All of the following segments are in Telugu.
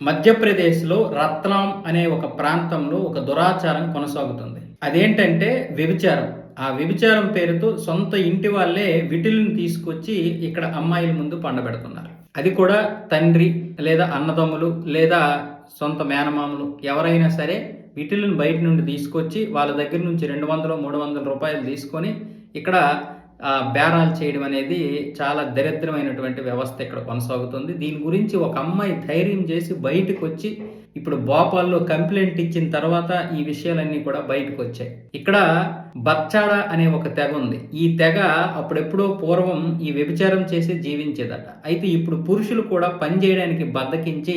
మధ్యప్రదేశ్లో రత్లాం అనే ఒక ప్రాంతంలో ఒక దురాచారం కొనసాగుతుంది. అదేంటంటే వ్యభిచారం. ఆ వ్యభిచారం పేరుతో సొంత ఇంటి వాళ్ళే విటిలను తీసుకొచ్చి ఇక్కడ అమ్మాయిల ముందు పండబెడుతున్నారు. అది కూడా తండ్రి లేదా అన్నదమ్ములు లేదా సొంత మేనమామలు ఎవరైనా సరే విటిలను బయట నుండి తీసుకొచ్చి వాళ్ళ దగ్గర నుంచి రెండు వందలు మూడు వందల రూపాయలు తీసుకొని ఇక్కడ బేరాలు చేయడం అనేది చాలా దరిద్రమైనటువంటి వ్యవస్థ ఇక్కడ కొనసాగుతుంది. దీని గురించి ఒక అమ్మాయి ధైర్యం చేసి బయటకు వచ్చి ఇప్పుడు భోపాల్లో కంప్లైంట్ ఇచ్చిన తర్వాత ఈ విషయాలన్నీ కూడా బయటకు వచ్చాయి ఇక్కడ బచ్చాడ అనే ఒక తెగ ఉంది. ఈ తెగ అప్పుడెప్పుడో పూర్వం ఈ వ్యభిచారం చేసి జీవించేదట. అయితే ఇప్పుడు పురుషులు కూడా పని చేయడానికి బద్దకించి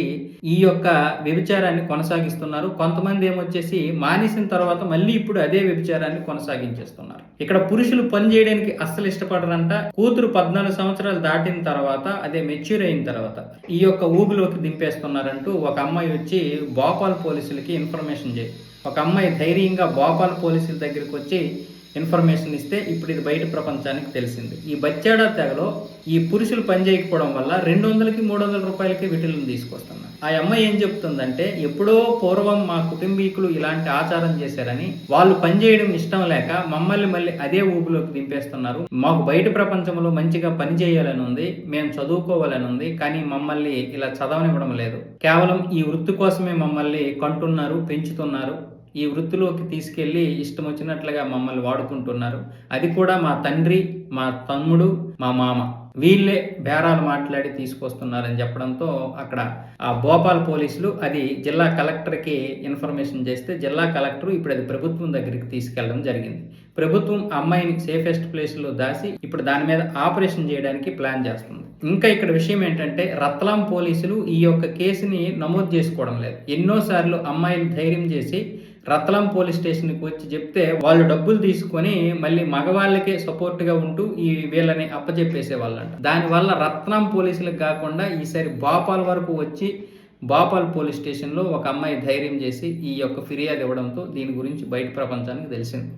ఈ యొక్క వ్యభిచారాన్ని కొనసాగిస్తున్నారు. కొంతమంది ఏమొచ్చేసి మానేసిన తర్వాత మళ్ళీ ఇప్పుడు అదే వ్యభిచారాన్ని కొనసాగించేస్తున్నారు. ఇక్కడ పురుషులు పని చేయడానికి అస్సలు ఇష్టపడరంట. కూతురు పద్నాలుగు సంవత్సరాలు దాటిన తర్వాత అదే మెచ్యూర్ అయిన తర్వాత ఈ యొక్క ఊబిలోకి దింపేస్తున్నారంటూ ఒక అమ్మాయి వచ్చి భోపాల్ పోలీసులకి ఇన్ఫర్మేషన్ చేయి ఒక అమ్మాయి ధైర్యంగా భోపాల్ పోలీసుల దగ్గరికి వచ్చి ఇన్ఫర్మేషన్ ఇస్తే ఇప్పుడు ఇది బయట ప్రపంచానికి తెలిసింది. ఈ బచ్చాడా తెగలో ఈ పురుషులు పనిచేయకపోవడం వల్ల రెండు వందలకి మూడు వందల రూపాయలకి విటిలను తీసుకొస్తున్నారు. ఆ అమ్మాయి ఏం చెప్తుందంటే ఎప్పుడో పూర్వం మా కుటుంబీకులు ఇలాంటి ఆచారం చేశారని వాళ్ళు పనిచేయడం ఇష్టం లేక మమ్మల్ని మళ్ళీ అదే ఊపులోకి దింపేస్తున్నారు. మాకు బయట ప్రపంచంలో మంచిగా పని చేయాలని ఉంది మేము చదువుకోవాలని ఉంది కానీ మమ్మల్ని ఇలా చదవనివ్వడం లేదు. కేవలం ఈ వృత్తి కోసమే మమ్మల్ని కంటున్నారు పెంచుతున్నారు. ఈ వృత్తిలోకి తీసుకెళ్ళి ఇష్టం వచ్చినట్లుగా మమ్మల్ని వాడుకుంటున్నారు. అది కూడా మా తండ్రి మా తమ్ముడు మా మామ. వీళ్ళే బేరాలు మాట్లాడి తీసుకొస్తున్నారని చెప్పడంతో అక్కడ ఆ భోపాల్ పోలీసులు అది జిల్లా కలెక్టర్కి ఇన్ఫర్మేషన్ చేస్తే జిల్లా కలెక్టర్ ఇప్పుడు అది ప్రభుత్వం దగ్గరికి తీసుకెళ్ళడం జరిగింది. ప్రభుత్వం అమ్మాయిని సేఫెస్ట్ ప్లేస్లో దాసి ఇప్పుడు దాని మీద ఆపరేషన్ చేయడానికి ప్లాన్ చేస్తుంది. ఇంకా ఇక్కడ విషయం ఏంటంటే రత్లాం పోలీసులు ఈ యొక్క కేసుని నమోదు చేసుకోవడం లేదు. ఎన్నోసార్లు అమ్మాయిలు ధైర్యం చేసి రత్లం పోలీస్ స్టేషన్కి వచ్చి చెప్తే వాళ్ళు డబ్బులు తీసుకొని మళ్ళీ మగవాళ్ళకే సపోర్ట్గా ఉంటూ ఈ వీళ్ళని అప్పచెప్పేసే వాళ్ళంట దానివల్ల రత్నం పోలీసులకు కాకుండా ఈసారి భోపాల్ వరకు వచ్చి భోపాల్ పోలీస్ స్టేషన్లో ఒక అమ్మాయి ధైర్యం చేసి ఈ యొక్క ఫిర్యాదు ఇవ్వడంతో దీని గురించి బయట ప్రపంచానికి తెలిసింది.